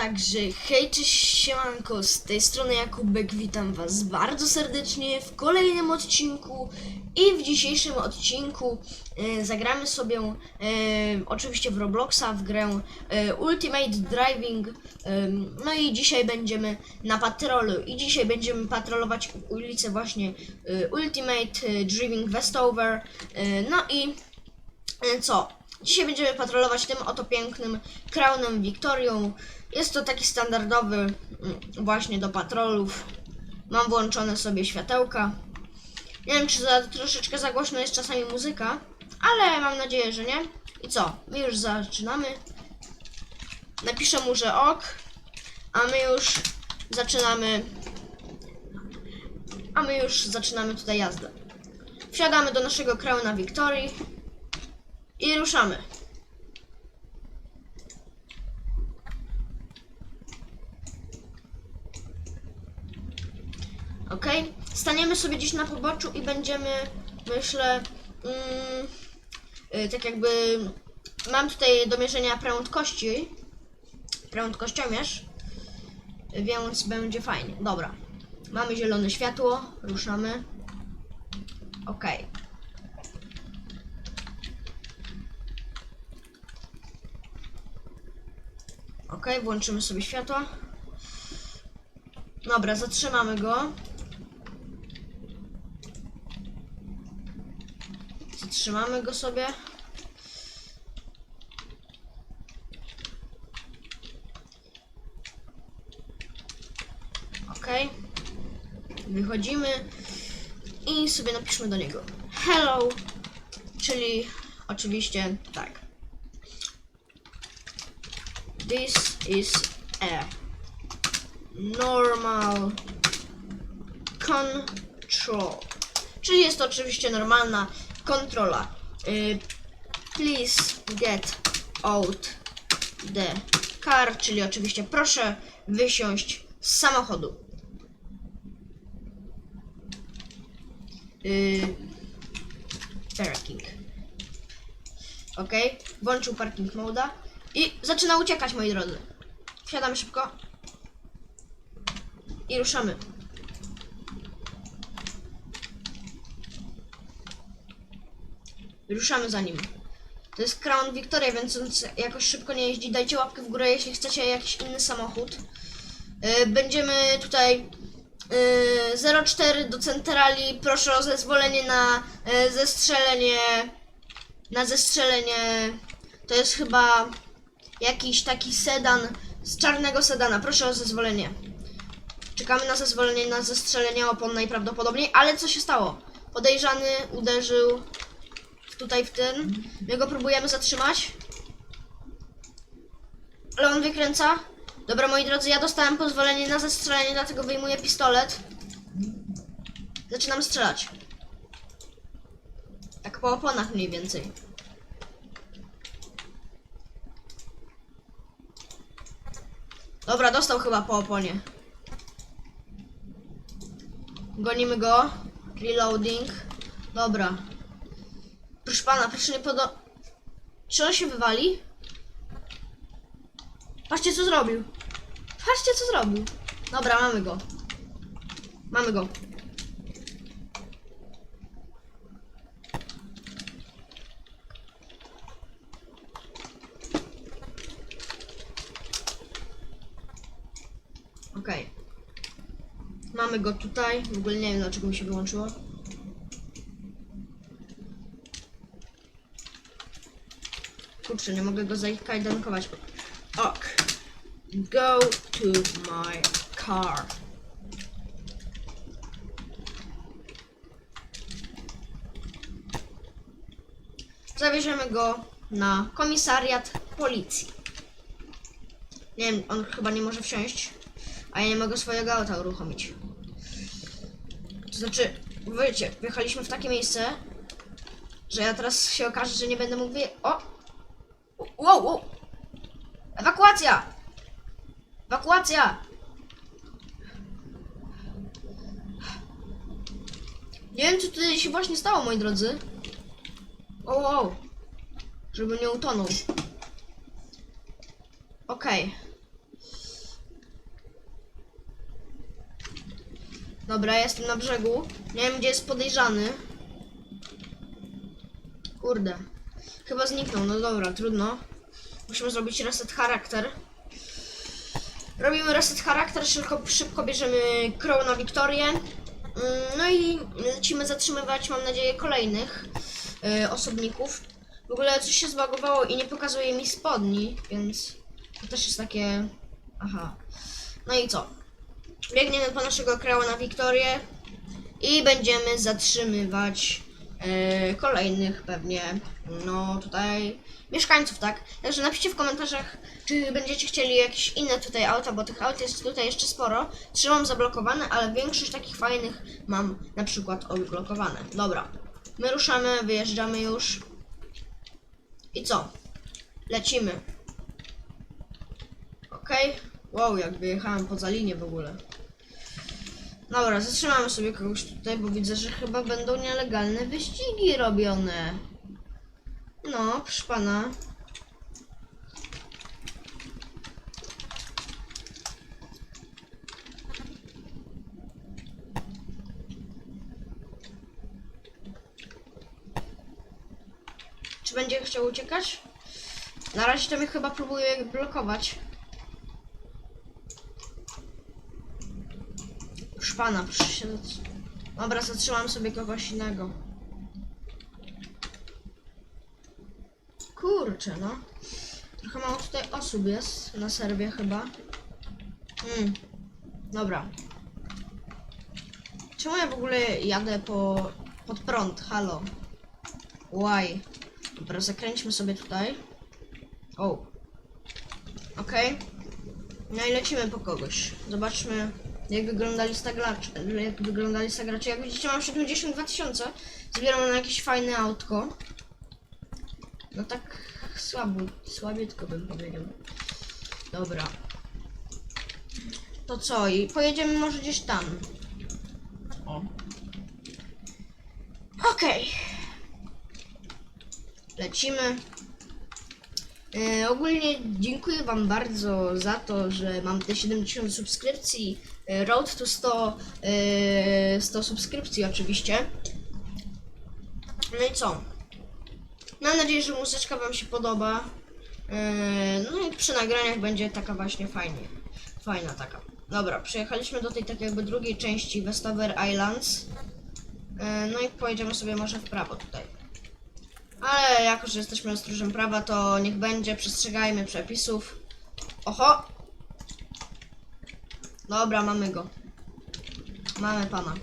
Także hej, cześć, siemanko, z tej strony Jakubek, witam was bardzo serdecznie w kolejnym odcinku i w dzisiejszym odcinku e, zagramy sobie e, oczywiście w Robloxa, w grę e, Ultimate Driving, e, no i dzisiaj będziemy na patrolu i dzisiaj będziemy patrolować ulicę właśnie e, Ultimate Driving Westover, e, no i E, Co? Dzisiaj będziemy patrolować tym oto pięknym Crownem Victorią. Jest to taki standardowy mm, właśnie do patrolów. Mam włączone sobie światełka. Nie wiem, czy za, troszeczkę za głośno jest czasami muzyka, ale mam nadzieję, że nie. I co? My już zaczynamy. Napiszę mu, że ok, a my już zaczynamy. A my już zaczynamy tutaj jazdę. Wsiadamy do naszego Crowna Victorii. I ruszamy. Ok, staniemy sobie gdzieś na poboczu i będziemy, myślę, mm, y, tak jakby mam tutaj do mierzenia prędkości, prędkościomierz, więc będzie fajnie. Dobra, mamy zielone światło, ruszamy. Ok. Ok, włączymy sobie światło. Dobra, zatrzymamy go. Zatrzymamy go sobie. Ok. Wychodzimy i sobie napiszmy do niego hello, czyli oczywiście tak. This is a normal control. Czyli jest to oczywiście normalna kontrola. Y, please get out the car, czyli oczywiście proszę wysiąść z samochodu. Y, parking. Ok, włączył parking moda i zaczyna uciekać, moi drodzy. Wsiadamy szybko i ruszamy. Ruszamy za nim. To jest Crown Victoria, więc on jakoś szybko nie jeździ. Dajcie łapkę w górę, jeśli chcecie jakiś inny samochód. Yy, Będziemy tutaj yy, 04 do centrali. Proszę o zezwolenie na yy, zestrzelenie. Na zestrzelenie. To jest chyba jakiś taki sedan z czarnego sedana. Proszę o zezwolenie. Czekamy na zezwolenie na zestrzelenie opon najprawdopodobniej, ale co się stało? Podejrzany uderzył tutaj w ten. My go próbujemy zatrzymać. Ale on wykręca. Dobra, moi drodzy, ja dostałem pozwolenie na zestrzelenie, dlatego wyjmuję pistolet. Zaczynam strzelać. Tak po oponach mniej więcej. Dobra, dostał chyba po oponie. Gonimy go. Reloading. Dobra. Proszę pana, proszę nie podo... Czy on się wywali? Patrzcie co zrobił. Patrzcie co zrobił. Dobra, mamy go. Mamy go. Okej. Go tutaj. W ogóle nie wiem dlaczego mi się wyłączyło. Kurczę, nie mogę go zakajdankować. Ok. Go to my car. Zabierzemy go na komisariat policji. Nie wiem, on chyba nie może wsiąść, a ja nie mogę swojego auta uruchomić. To znaczy, wiecie, wjechaliśmy w takie miejsce, że ja teraz się okaże, że nie będę wyje... O! Wow, wow! Ewakuacja! Ewakuacja! Nie wiem, co tutaj się właśnie stało, moi drodzy. O, wow. Żeby nie utonął. Okej. Dobra, jestem na brzegu. Nie wiem, gdzie jest podejrzany. Kurde. Chyba zniknął, no dobra, trudno. Musimy zrobić reset charakter. Robimy reset charakter, szybko, szybko bierzemy Crow na Wiktorię. Mm, No i lecimy zatrzymywać, mam nadzieję, kolejnych y, osobników. W ogóle coś się zbagowało i nie pokazuje mi spodni, więc to też jest takie... Aha. No i co? Biegniemy po naszego Crowa na Wiktorię i będziemy zatrzymywać e, kolejnych pewnie, no tutaj mieszkańców, tak? Także napiszcie w komentarzach, czy będziecie chcieli jakieś inne tutaj auta, bo tych aut jest tutaj jeszcze sporo. Trzymam zablokowane, ale większość takich fajnych mam na przykład odblokowane. Dobra, my ruszamy, wyjeżdżamy już. I co? Lecimy. Okej. Wow, jak wyjechałem poza linię w ogóle. Dobra, zatrzymamy sobie kogoś tutaj, bo widzę, że chyba będą nielegalne wyścigi robione. No, proszę pana. Czy będzie chciał uciekać? Na razie to mnie chyba próbuje blokować. Proszę pana, proszę się... zatr- Dobra, zatrzymam sobie kogoś innego. Kurczę, no. Trochę mało tutaj osób jest na serwie chyba. Hmm. Dobra. Czemu ja w ogóle jadę po... pod prąd? Halo. Why? Dobra, zakręćmy sobie tutaj. O. Okej. No i lecimy po kogoś. Zobaczmy, jak wygląda lista graczy. Jak wygląda lista graczy. Jak widzicie, mam 72 tysiące. Zbieram na jakieś fajne autko. No tak słabo, słabiutko bym powiedział. Dobra. To co? I pojedziemy może gdzieś tam. O. Okej. Lecimy. E, ogólnie dziękuję Wam bardzo za to, że mam te 70 subskrypcji. Road to 100, e, 100 subskrypcji oczywiście. No i co? Mam nadzieję, że muzyczka Wam się podoba. E, no i przy nagraniach będzie taka właśnie fajnie. Fajna taka. Dobra, przyjechaliśmy do tej tak jakby drugiej części Westover Islands. E, no i pojedziemy sobie może w prawo tutaj. Ale jako, że jesteśmy stróżem prawa, to niech będzie, przestrzegajmy przepisów. Oho! Dobra, mamy go. Mamy pana.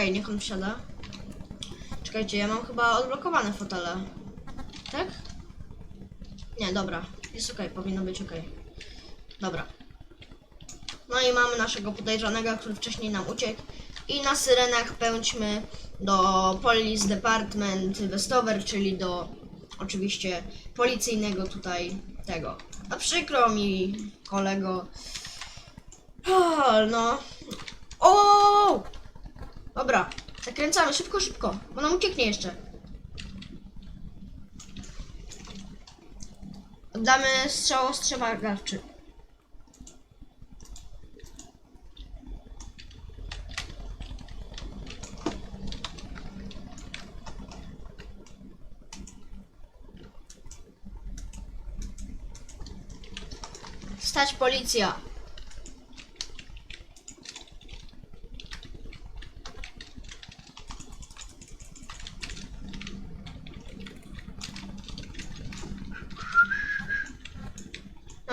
Okej, niech on wsiada. Czekajcie, ja mam chyba odblokowane fotele. Tak? Nie, dobra. Jest okej, powinno być okej. Dobra. No i mamy naszego podejrzanego, który wcześniej nam uciekł. I na syrenach pędźmy do Police Department Westover, czyli do oczywiście policyjnego tutaj tego. A przykro mi, kolego. O, no. O! Dobra, zakręcamy szybko, szybko, bo nam ucieknie jeszcze. Oddamy strzał ostrzegawczy. Stać policja.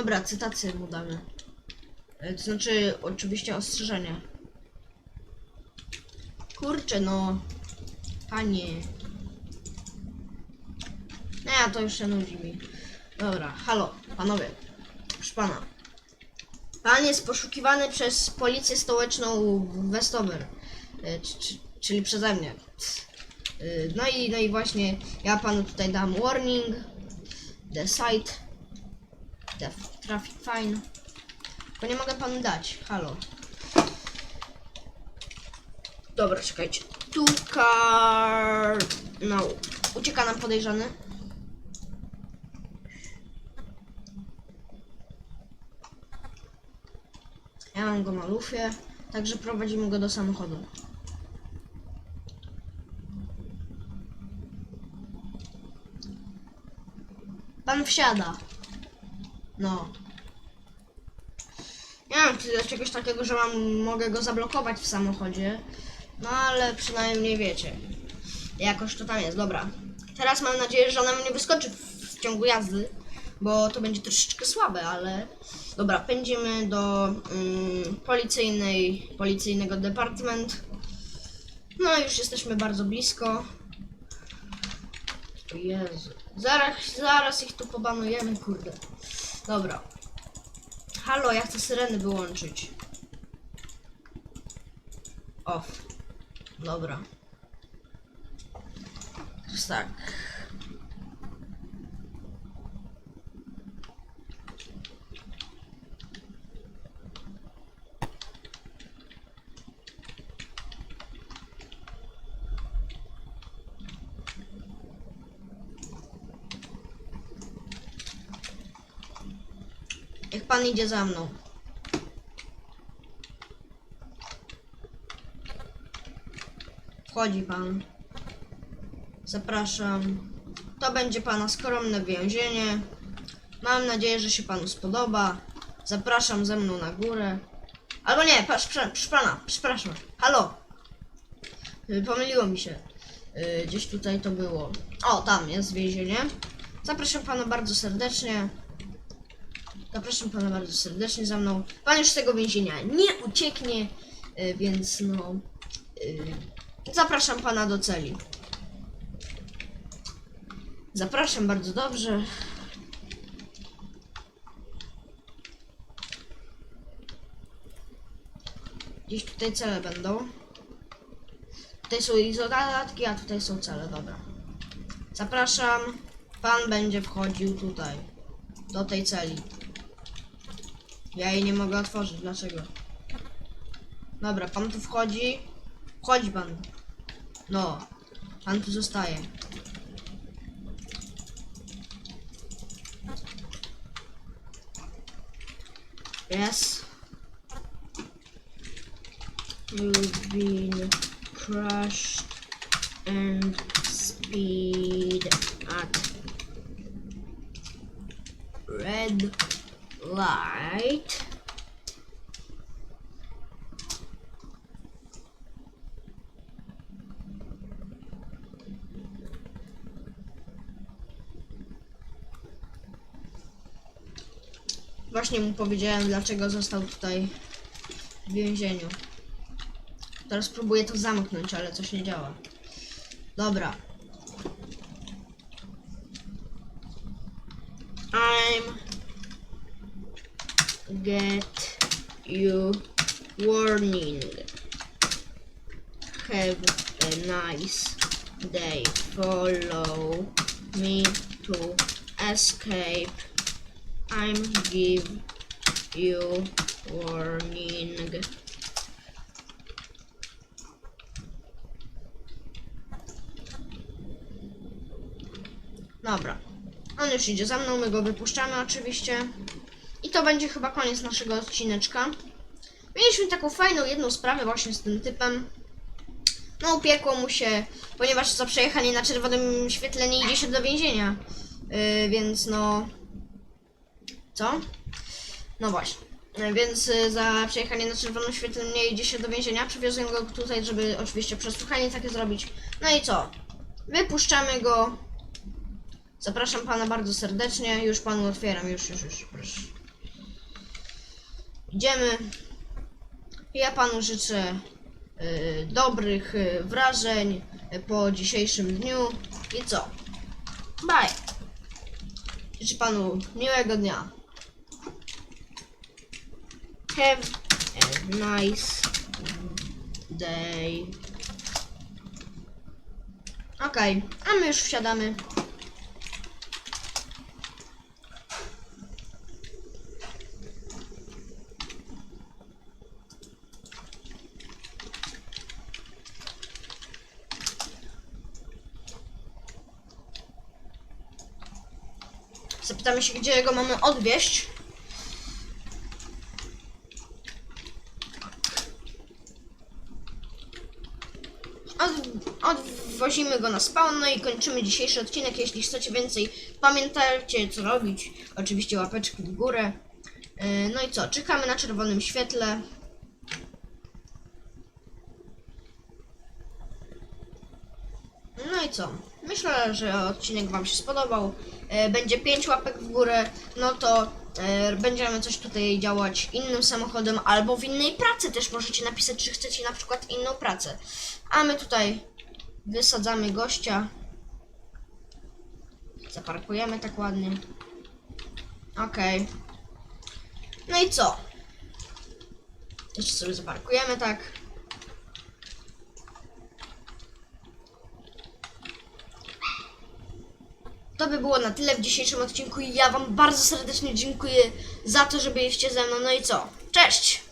Dobra, cytację mu damy. E, To znaczy, oczywiście ostrzeżenie. Kurczę, no. Panie. Nie, to już się nudzi mi. Dobra, halo, panowie. Proszę pana. Pan jest poszukiwany przez policję stołeczną w Westover. E, Czyli przeze mnie. Y, No i, no i właśnie ja panu tutaj dam warning, the site, the traffic fine. Bo nie mogę panu dać, halo. Dobra, czekajcie. Tu car... No. Ucieka nam podejrzany. Ja mam go na także prowadzimy go do samochodu. Pan wsiada. No. Nie wiem, czy jest czegoś takiego, że mam, mogę go zablokować w samochodzie. No ale przynajmniej wiecie. Jakoś to tam jest, dobra. Teraz mam nadzieję, że ona mnie wyskoczy w, ciągu jazdy, bo to będzie troszeczkę słabe, ale... Dobra, pędzimy do mm, policyjnej, policyjnego department. No już jesteśmy bardzo blisko. Jezu. Zaraz, zaraz ich tu pobanujemy, kurde. Dobra. Halo, ja chcę syreny wyłączyć. Off. Dobra. Teraz tak. Pan idzie za mną. Wchodzi pan. Zapraszam. To będzie pana skromne więzienie. Mam nadzieję, że się panu spodoba. Zapraszam ze mną na górę. Albo nie, proszę, pana, przepraszam. Halo. Y, Pomyliło mi się. Y, Gdzieś tutaj to było. O, tam jest więzienie. Zapraszam pana bardzo serdecznie. Zapraszam pana bardzo serdecznie za mną. Pan już z tego więzienia nie ucieknie, y, więc no. y, Zapraszam pana do celi. Zapraszam bardzo dobrze. Gdzieś tutaj cele będą. Tutaj są izolatki, a tutaj są cele, dobra. Zapraszam. Pan będzie wchodził tutaj. Do tej celi. Ja jej nie mogę otworzyć, dlaczego? Dobra, pan tu wchodzi. Wchodzi pan. No, pan tu zostaje. Yes. You've been crushed and speed at red light. Właśnie mu powiedziałem, dlaczego został tutaj w więzieniu. Teraz próbuję to zamknąć, ale coś nie działa. Dobra. I'm get you warning. Have a nice day. Follow me to escape. I'm give you warning. Dobra. On już idzie za mną, my go wypuszczamy oczywiście. I to będzie chyba koniec naszego odcineczka. Mieliśmy taką fajną jedną sprawę właśnie z tym typem. No upiekło mu się, ponieważ za przejechanie na czerwonym świetle nie idzie się do więzienia. Yy, więc no... Co? No właśnie. Yy, Więc yy, za przejechanie na czerwonym świetle nie idzie się do więzienia. Przywiozłem go tutaj, żeby oczywiście przesłuchanie takie zrobić. No i co? Wypuszczamy go. Zapraszam pana bardzo serdecznie. Już panu otwieram, już, już, już, proszę. Idziemy. Ja panu życzę y, dobrych y, wrażeń y, po dzisiejszym dniu. I co? Bye. Życzę panu miłego dnia. Have a nice day. Okej, a my już wsiadamy. Się, gdzie go mamy odwieźć. Od, odwozimy go na spawn, no i kończymy dzisiejszy odcinek. Jeśli chcecie więcej, pamiętajcie co robić. Oczywiście łapeczki w górę. Yy, No i co, czekamy na czerwonym świetle. No i co? Myślę, że odcinek Wam się spodobał. E, Będzie 5 łapek w górę, no to e, będziemy coś tutaj działać innym samochodem albo w innej pracy też możecie napisać, czy chcecie na przykład inną pracę. A my tutaj wysadzamy gościa. Zaparkujemy tak ładnie. Okej. No i co? Jeszcze sobie zaparkujemy tak. To by było na tyle w dzisiejszym odcinku i ja Wam bardzo serdecznie dziękuję za to, że byliście ze mną. No i co? Cześć!